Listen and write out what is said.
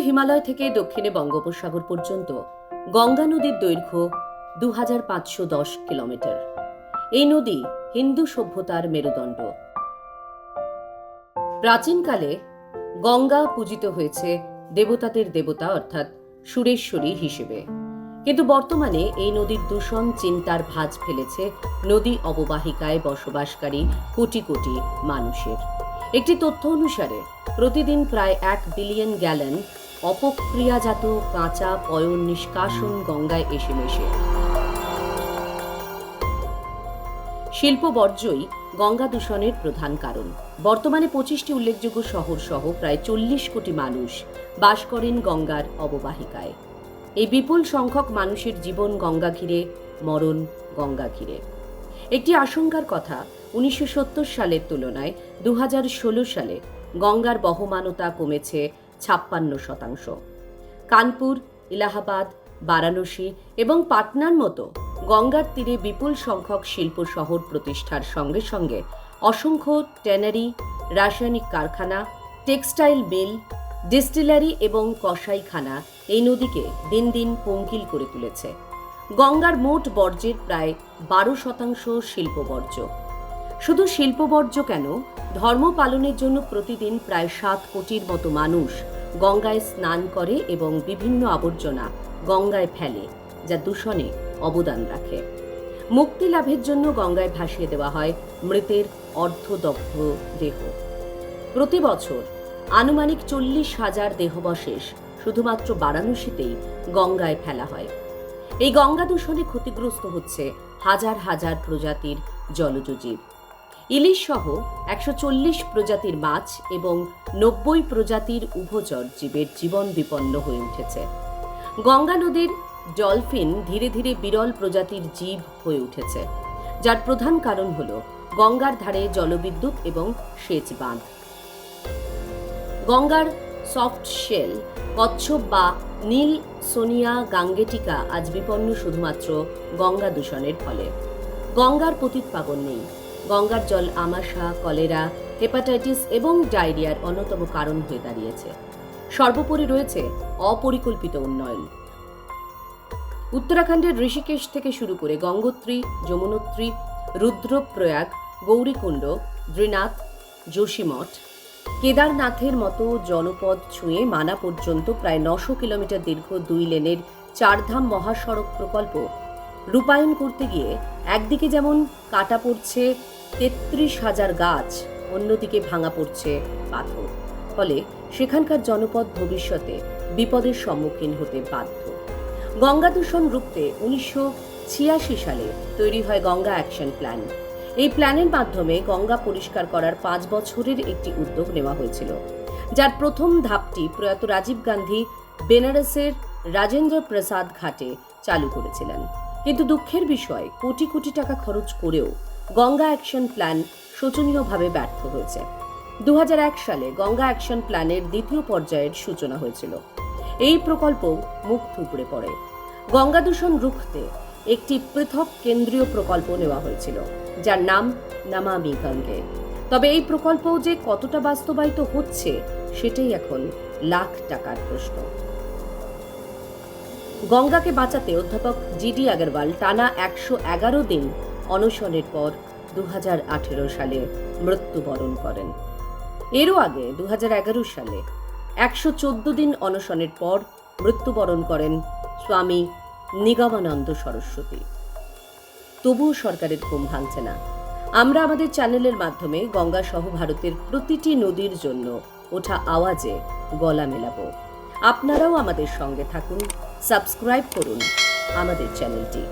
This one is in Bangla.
হিমালয় থেকে দক্ষিণে বঙ্গোপসাগর পর্যন্ত গঙ্গা নদীর দৈর্ঘ্য দু হাজার পাঁচশো দশ কিলোমিটার। এই নদী হিন্দু সভ্যতার মেরুদণ্ড। প্রাচীনকালে গঙ্গা পূজিত হয়েছে দেবতাদের দেবতা, অর্থাৎ সুরেশ্বরী হিসেবে। কিন্তু বর্তমানে এই নদীর দূষণ, চিন্তার ভাঁজ ফেলেছে নদী অববাহিকায় বসবাসকারী কোটি কোটি মানুষের। একটি তথ্য অনুসারে, প্রতিদিন প্রায় এক বিলিয়ন গ্যালন অপক্রিয়াজাত কাঁচা পয়ন নিষ্কাশন গঙ্গায় এসে মেশে। শিল্প বর্জ্যই গঙ্গা দূষণের প্রধান কারণ। বর্তমানে পঁচিশটি উল্লেখযোগ্য শহর সহ প্রায় চল্লিশ কোটি মানুষ বাস করেন গঙ্গার অববাহিকায়। এই বিপুল সংখ্যক মানুষের জীবন গঙ্গা ঘিরে, মরণ গঙ্গা ঘিরে। একটি আশঙ্কার কথা উনিশশো সত্তর সালের তুলনায় দু হাজার ষোলো সালে গঙ্গার বহমানতা কমেছে ছাপ্পান্ন শতাংশ। কানপুর, ইলাহাবাদ, বারাণসী এবং পাটনার মতো গঙ্গার তীরে বিপুল সংখ্যক শিল্প শহর প্রতিষ্ঠার সঙ্গে সঙ্গে অসংখ্য ট্যানারি, রাসায়নিক কারখানা, টেক্সটাইল মিল, ডিস্টিলারি এবং কসাইখানা এই নদীকে দিন দিন পঙ্কিল করে তুলেছে। গঙ্গার মোট বর্জ্যের প্রায় বারো শতাংশ শিল্প বর্জ্য শুধু শিল্প বর্জ্য কেন? ধর্ম পালনের জন্য প্রতিদিন প্রায় সাত কোটির মতো মানুষ গঙ্গায় স্নান করে এবং বিভিন্ন আবর্জনা গঙ্গায় ফেলে, যা দূষণে অবদান রাখে। মুক্তি লাভের জন্য গঙ্গায় ভাসিয়ে দেওয়া হয় মৃতের অর্ধদগ্ধ দেহ। প্রতি বছর আনুমানিক চল্লিশ হাজার দেহবশেষ শুধুমাত্র বারাণসীতেই গঙ্গায় ফেলা হয়। এই গঙ্গা দূষণে ক্ষতিগ্রস্ত হচ্ছে হাজার হাজার প্রজাতির জলজ জীব। ইলিশ সহ একশো চল্লিশ প্রজাতির মাছ এবং নব্বই প্রজাতির উভচর জীবের জীবন বিপন্ন হয়ে উঠেছে। গঙ্গা নদীর ডলফিন ধীরে ধীরে বিরল প্রজাতির জীব হয়ে উঠেছে। যার প্রধান কারণ হল গঙ্গার ধারে জলবিদ্যুৎ এবং সেচ বাঁধ। গঙ্গার সফট শেল, কচ্ছপ বা নীল সোনিয়া গাঙ্গেটিকা আজ বিপন্ন শুধুমাত্র গঙ্গা দূষণের ফলে। গঙ্গার পতিত পাবন নেই। গঙ্গার জল আমাশা, কলেরা, হেপাটাইটিস এবং ডায়রিয়ার অন্যতম কারণ হয়ে দাঁড়িয়েছে। সর্বোপরি রয়েছে অপরিকল্পিত উন্নয়ন। উত্তরাখণ্ডের ঋষিকেশ থেকে শুরু করে গঙ্গোত্রী, যমুনোত্রী, রুদ্রপ্রয়াগ, গৌরীকুণ্ড দ্রীনাথ যোশীমঠ, কেদারনাথের মতো জনপদ ছুঁয়ে মানা পর্যন্ত প্রায় নশো কিলোমিটার দীর্ঘ দুই লেনের চারধাম মহাসড়ক প্রকল্প রূপায়ণ করতে গিয়ে একদিকে যেমন কাটা পড়ছে, তেত্রিশ হাজার গাছ, অন্যদিকে ভাঙা পড়ছে পাথর। ফলে সেখানকার জনপদ ভবিষ্যতে বিপদের সম্মুখীন হতে বাধ্য। গঙ্গা দূষণ রুখতে উনিশশো ছিয়াশি সালে তৈরি হয় গঙ্গা অ্যাকশন প্ল্যান। এই প্ল্যানের মাধ্যমে গঙ্গা পরিষ্কার করার পাঁচ বছরের একটি উদ্যোগ নেওয়া হয়েছিল। যার প্রথম ধাপটি প্রয়াত রাজীব গান্ধী বেনারসের রাজেন্দ্র প্রসাদ ঘাটে চালু করেছিলেন। কিন্তু দুঃখের বিষয়, কোটি কোটি টাকা খরচ করেও গঙ্গা অ্যাকশন প্ল্যান শোচনীয়ভাবে ব্যর্থ হয়েছে। দু হাজার এক সালে গঙ্গা অ্যাকশন প্ল্যানের দ্বিতীয় পর্যায়ের সূচনা হয়েছিল। এই প্রকল্প মুখ থুবড়ে পড়ে। গঙ্গা দূষণ রুখতে একটি পৃথক কেন্দ্রীয় প্রকল্প নেওয়া হয়েছিল, যার নাম নামামি গঙ্গে। তবে এই প্রকল্প যে কতটা বাস্তবায়িত হচ্ছে, সেটাই এখন লাখ টাকার প্রশ্ন। গঙ্গাকে বাঁচাতে অধ্যাপক জিডি আগরওয়াল টানা একশো এগারো দিন অনশনের পর দু সালে মৃত্যুবরণ করেন। এরও আগে দু হাজার এগারো সালে একশো চোদ্দ দিন অনশনের পর মৃত্যুবরণ করেন স্বামী নিগমানন্দ সরস্বতী। তবুও সরকারের ঘুম ভাঙছে না। আমরা আমাদের চ্যানেলের মাধ্যমে গঙ্গা সহ ভারতের প্রতিটি নদীর জন্য ওঠা আওয়াজে গলা মেলাবো। আপনারাও আমাদের সঙ্গে থাকুন। সাবস্ক্রাইব করুন আমাদের চ্যানেলটি।